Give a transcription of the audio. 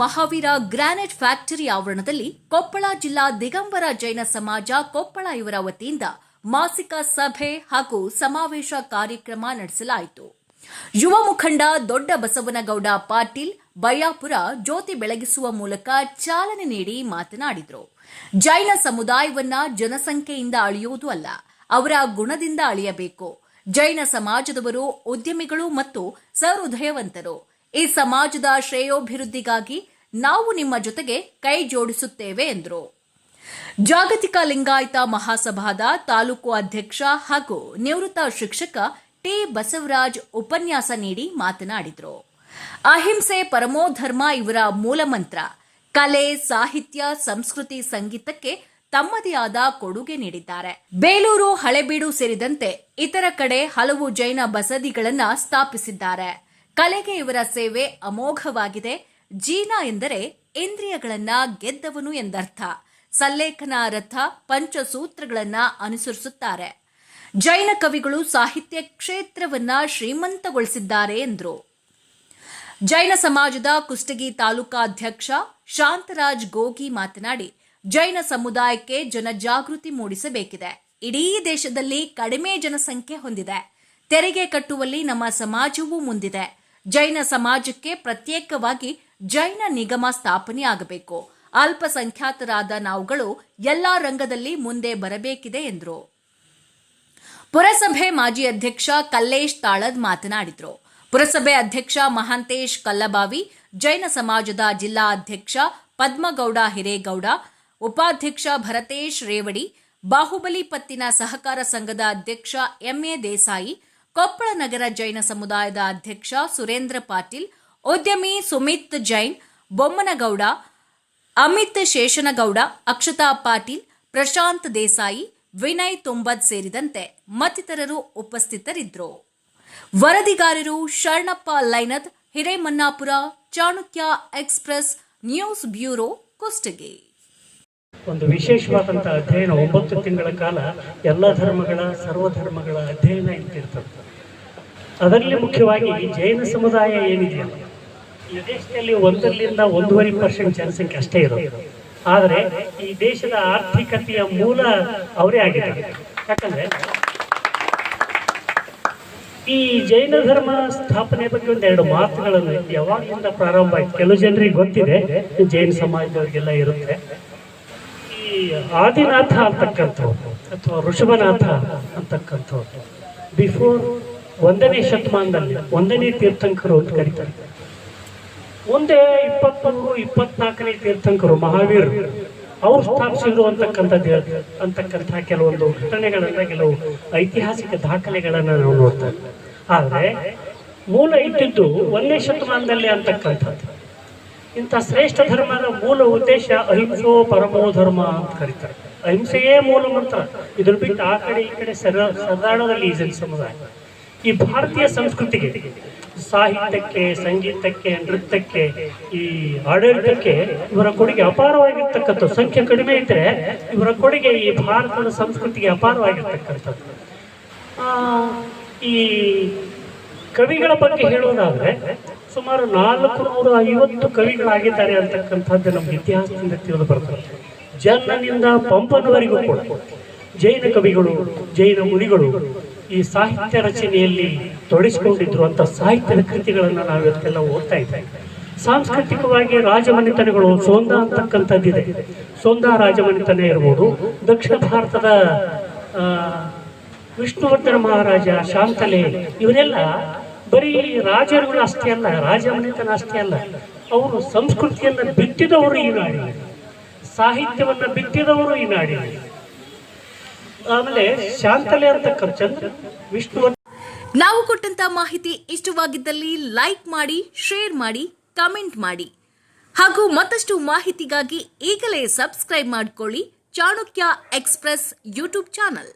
Mahavir granite factory ಆವರಣದಲ್ಲಿ ಕೊಪ್ಪಳ ಜಿಲ್ಲಾ ದಿಗಂಬರ ಜೈನ ಸಮಾಜ ಕೊಪ್ಪಳ ಇವರ ವತಿಯಿಂದ ಮಾಸಿಕ ಸಭೆ ಹಾಗೂ ಸಮಾವೇಶ ಕಾರ್ಯಕ್ರಮ ನಡೆಸಲಾಯಿತು. ಯುವ ಮುಖಂಡ ದೊಡ್ಡ ಬಸವನಗೌಡ ಪಾಟೀಲ್ ಬಯ್ಯಾಪುರ ಜ್ಯೋತಿ ಬೆಳಗಿಸುವ ಮೂಲಕ ಚಾಲನೆ ನೀಡಿ ಮಾತನಾಡಿದರು. ಜೈನ ಸಮುದಾಯವನ್ನ ಜನಸಂಖ್ಯೆಯಿಂದ ಅಳೆಯುವುದು ಅಲ್ಲ, ಅವರ ಗುಣದಿಂದ ಅಳೆಯಬೇಕು. ಜೈನ ಸಮಾಜದವರು ಉದ್ಯಮಿಗಳು ಮತ್ತು ಸಹೃದಯವಂತರು. ಈ ಸಮಾಜದ ಶ್ರೇಯೋಭಿವೃದ್ಧಿಗಾಗಿ ನಾವು ನಿಮ್ಮ ಜೊತೆಗೆ ಕೈ ಜೋಡಿಸುತ್ತೇವೆ ಎಂದರು. ಜಾಗತಿಕ ಲಿಂಗಾಯತ ಮಹಾಸಭಾದ ತಾಲೂಕು ಅಧ್ಯಕ್ಷ ಹಾಗೂ ನಿವೃತ್ತ ಶಿಕ್ಷಕ ಟಿ ಬಸವರಾಜ್ ಉಪನ್ಯಾಸ ನೀಡಿ ಮಾತನಾಡಿದರು. ಅಹಿಂಸೆ ಪರಮೋಧರ್ಮ ಇವರ ಮೂಲಮಂತ್ರ ಕಲೆ, ಸಾಹಿತ್ಯ, ಸಂಸ್ಕೃತಿ, ಸಂಗೀತಕ್ಕೆ ತಮ್ಮದೇ ಆದ ಕೊಡುಗೆ ನೀಡಿದ್ದಾರೆ. ಬೇಲೂರು, ಹಳೆಬೀಡು ಸೇರಿದಂತೆ ಇತರ ಕಡೆ ಹಲವು ಜೈನ ಬಸದಿಗಳನ್ನು ಸ್ಥಾಪಿಸಿದ್ದಾರೆ. ಕಲೆಗೆ ಇವರ ಸೇವೆ ಅಮೋಘವಾಗಿದೆ. ಜೀನ ಎಂದರೆ ಇಂದ್ರಿಯಗಳನ್ನ ಗೆದ್ದವನು ಎಂದರ್ಥ. ಸಲ್ಲೇಖನ ರಥ ಪಂಚಸೂತ್ರಗಳನ್ನ ಅನುಸರಿಸುತ್ತಾರೆ. ಜೈನ ಕವಿಗಳು ಸಾಹಿತ್ಯ ಕ್ಷೇತ್ರವನ್ನ ಶ್ರೀಮಂತಗೊಳಿಸಿದ್ದಾರೆ ಎಂದರು. ಜೈನ ಸಮಾಜದ ಕುಷ್ಟಗಿ ತಾಲೂಕಾಧ್ಯಕ್ಷ ಶಾಂತರಾಜ್ ಗೋಗಿ ಮಾತನಾಡಿ, ಜೈನ ಸಮುದಾಯಕ್ಕೆ ಜನಜಾಗೃತಿ ಮೂಡಿಸಬೇಕಿದೆ. ಇಡೀ ದೇಶದಲ್ಲಿ ಕಡಿಮೆ ಜನಸಂಖ್ಯೆ ಹೊಂದಿದೆ. ತೆರಿಗೆ ಕಟ್ಟುವಲ್ಲಿ ನಮ್ಮ ಸಮಾಜವೂ ಮುಂದಿದೆ. ಜೈನ ಸಮಾಜಕ್ಕೆ ಪ್ರತ್ಯೇಕವಾಗಿ ಜೈನ ನಿಗಮ ಸ್ಥಾಪನೆ ಆಗಬೇಕು ಅಲ್ಪಸಂಖ್ಯಾತರಾದ ನಾವುಗಳು ಎಲ್ಲಾ ರಂಗದಲ್ಲಿ ಮುಂದೆ ಬರಬೇಕಿದೆ ಎಂದರು. ಪುರಸಭೆ ಮಾಜಿ ಅಧ್ಯಕ್ಷ ಕಲ್ಲೇಶ್ ತಾಳದ್ ಮಾತನಾಡಿದರು. ಪುರಸಭೆ ಅಧ್ಯಕ್ಷ ಮಹಾಂತೇಶ್ ಕಲ್ಲಬಾವಿ, ಜೈನ ಸಮಾಜದ ಜಿಲ್ಲಾ ಅಧ್ಯಕ್ಷ ಪದ್ಮಗೌಡ ಹಿರೇಗೌಡ, ಉಪಾಧ್ಯಕ್ಷ ಭರತೇಶ್ ರೇವಡಿ, ಬಾಹುಬಲಿ ಪತ್ತಿನ ಸಹಕಾರ ಸಂಘದ ಅಧ್ಯಕ್ಷ ಎಂಎ ದೇಸಾಯಿ ಕೊಪ್ಪಳ ನಗರ ಜೈನ ಸಮುದಾಯದ ಅಧ್ಯಕ್ಷ ಸುರೇಂದ್ರ ಪಾಟೀಲ್, ಉದ್ಯಮಿ ಸುಮಿತ್ ಜೈನ್, ಬೊಮ್ಮನಗೌಡ, ಅಮಿತ್ ಶೇಷನಗೌಡ, ಅಕ್ಷತಾ ಪಾಟೀಲ್, ಪ್ರಶಾಂತ್ ದೇಸಾಯಿ, ವಿನಯ್ ತುಂಬದ್ ಸೇರಿದಂತೆ ಮತ್ತಿತರರು ಉಪಸ್ಥಿತರಿದ್ದರು. ವರದಿಗಾರರು Sharanappa Lainath, Hiremannapura, Chanakya express, news bureau, Kushtagi. ಒಂದು ವಿಶೇಷವಾದಂಥ ಅಧ್ಯಯನ ಒಂಬತ್ತು ತಿಂಗಳ ಕಾಲ ಎಲ್ಲ ಧರ್ಮಗಳ ಸರ್ವಧರ್ಮಗಳ ಅಧ್ಯಯನ ಇರ್ತಿರ್ತದೆ ಅದರಲ್ಲಿ ಮುಖ್ಯವಾಗಿ ಜೈನ ಸಮುದಾಯ ಏನಿದೆಯಲ್ಲ ಈ ದೇಶದಲ್ಲಿ ಒಂದರಿಂದ ಒಂದೂವರೆ ಪರ್ಸೆಂಟ್ ಜನಸಂಖ್ಯೆ ಅಷ್ಟೇ ಇರೋದು. ಆದರೆ ಈ ದೇಶದ ಆರ್ಥಿಕತೆಯ ಮೂಲ ಅವರೇ ಆಗಿದ್ದಾರೆ. ಯಾಕಂದ್ರೆ ಈ ಜೈನ ಧರ್ಮ ಸ್ಥಾಪನೆ ಬಗ್ಗೆ ಒಂದು ಎರಡು ಮಾತುಗಳನ್ನು ಯಾವಾಗಿಂದ ಪ್ರಾರಂಭ ಆಯ್ತು? ಕೆಲವು ಜನರಿಗೆ ಗೊತ್ತಿದೆ ಜೈನ ಸಮಾಜದವರಿಗೆಲ್ಲ ಇರುತ್ತೆ. ಈ ಆದಿನಾಥ ಅಂತಕ್ಕಂಥವ್ರು ಅಥವಾ ಋಷಭನಾಥ ಅಂತಕ್ಕಂಥವ್ರು. ಬಿಫೋರ್ ಒಂದನೇ ಶತಮಾನದಲ್ಲಿ, ಒಂದನೇ ತೀರ್ಥಂಕರು ಅಂತ ಕರೀತಾರೆ. ಮುಂದೆ ಇಪ್ಪತ್ಮೂರು, ಇಪ್ಪತ್ನಾಲ್ಕನೇ ತೀರ್ಥಂಕರು ಮಹಾವೀರರು ಅವ್ರು ಸ್ಥಾಪಿಸಿದ್ರು ಅಂತಕ್ಕಂಥದ್ದು ಅಂತಕ್ಕಂಥ ಕೆಲವೊಂದು ಘಟನೆಗಳನ್ನ, ಕೆಲವು ಐತಿಹಾಸಿಕ ದಾಖಲೆಗಳನ್ನ ನಾವು ನೋಡ್ತೇವೆ. ಆದರೆ, ಮೂಲ ಇದ್ದಿದ್ದು ಒಂದನೇ ಶತಮಾನದಲ್ಲಿ ಅಂತಕ್ಕಂಥದ್ದು. ಇಂಥ ಶ್ರೇಷ್ಠ ಧರ್ಮದ ಮೂಲ ಉದ್ದೇಶ ಅಹಿಂಸೋ ಪರಮೋ ಧರ್ಮ ಅಂತ ಕರೀತಾರೆ. ಅಹಿಂಸೆಯೇ ಮೂಲ ಮಂತ್ರ. ಇದ್ರ ಬಿಟ್ಟು ಆ ಕಡೆ ಈ ಕಡೆ ಸದಾಡದಲ್ಲಿ ಈ ಜನ ಸಮುದಾಯ. ಈ ಭಾರತೀಯ ಸಂಸ್ಕೃತಿಗೆ, ಸಾಹಿತ್ಯಕ್ಕೆ, ಸಂಗೀತಕ್ಕೆ, ನೃತ್ಯಕ್ಕೆ, ಈ ಆಡಳಿತಕ್ಕೆ ಇವರ ಕೊಡುಗೆ ಅಪಾರವಾಗಿರ್ತಕ್ಕಂಥ ಸಂಖ್ಯೆ ಕಡಿಮೆ ಇದ್ರೆ ಇವರ ಕೊಡುಗೆ ಈ ಭಾರತದ ಸಂಸ್ಕೃತಿಗೆ ಅಪಾರವಾಗಿರ್ತಕ್ಕಂಥದ್ದು. ಈ ಕವಿಗಳ ಬಗ್ಗೆ ಹೇಳೋದಾದ್ರೆ ಸುಮಾರು ನಾಲ್ಕು ನೂರ ಐವತ್ತು ಕವಿಗಳಾಗಿದ್ದಾರೆ ಅಂತಕ್ಕಂಥದ್ದು ನಮ್ಮ ಇತಿಹಾಸದಿಂದ ತಿಳಿದು ಬರ್ತದೆ. ಜನ್ನನಿಂದ ಪಂಪನವರಿಗೂ ಕೂಡ ಜೈನ ಕವಿಗಳು, ಜೈನ ಮುನಿಗಳು ಈ ಸಾಹಿತ್ಯ ರಚನೆಯಲ್ಲಿ ತೊಡಗಿಸಿಕೊಂಡಿದ್ರು ಅಂತ ಸಾಹಿತ್ಯದ ಕೃತಿಗಳನ್ನು ನಾವು ಇವತ್ತೆಲ್ಲ ಓದ್ತಾ ಇದ್ದೇವೆ. ಸಾಂಸ್ಕೃತಿಕವಾಗಿ ರಾಜಮನೆತನಗಳು ಸೋಂದ ಅಂತಕ್ಕಂಥದ್ದಿದೆ. ಸೋಂದ ರಾಜಮನೆತನ ಇರ್ಬೋದು. ದಕ್ಷಿಣ ಭಾರತದ ವಿಷ್ಣುವರ್ಧನ ಮಹಾರಾಜ, ಶಾಂತಲೆ, ಇವರೆಲ್ಲ ಬರೀ ರಾಜರುಗಳು ಅಷ್ಟೇ ಅಲ್ಲ, ರಾಜಮನೆತನ ಅಷ್ಟೇ ಅಲ್ಲ, ಅವರು ಸಂಸ್ಕೃತಿಯನ್ನು ಬಿತ್ತಿದವರು ಈ ನಾಡಿನ ಸಾಹಿತ್ಯವನ್ನು ಬಿತ್ತಿದವರು ಈ ನಾಡಿನ ಆಮೇಲೆ ಶಾಂತಲೆ ಅಂತಕ್ಕಂಥ ವಿಷ್ಣುವರ್ಧನ ನಾವು ಕೊಟ್ಟಂತ ಮಾಹಿತಿ ಇಷ್ಟವಾಗಿದ್ದಲ್ಲಿ ಲೈಕ್ ಮಾಡಿ ಶೇರ್ ಮಾಡಿ ಕಮೆಂಟ್ ಮಾಡಿ. ಹಾಗೂ ಮತ್ತಷ್ಟು ಮಾಹಿತಿಗಾಗಿ ಈಗಲೇ ಸಬ್ಸ್ಕ್ರೈಬ್ ಮಾಡಿಕೊಳ್ಳಿ ಚಾಣಕ್ಯ ಎಕ್ಸ್ಪ್ರೆಸ್ ಯೂಟ್ಯೂಬ್ ಚಾನಲ್.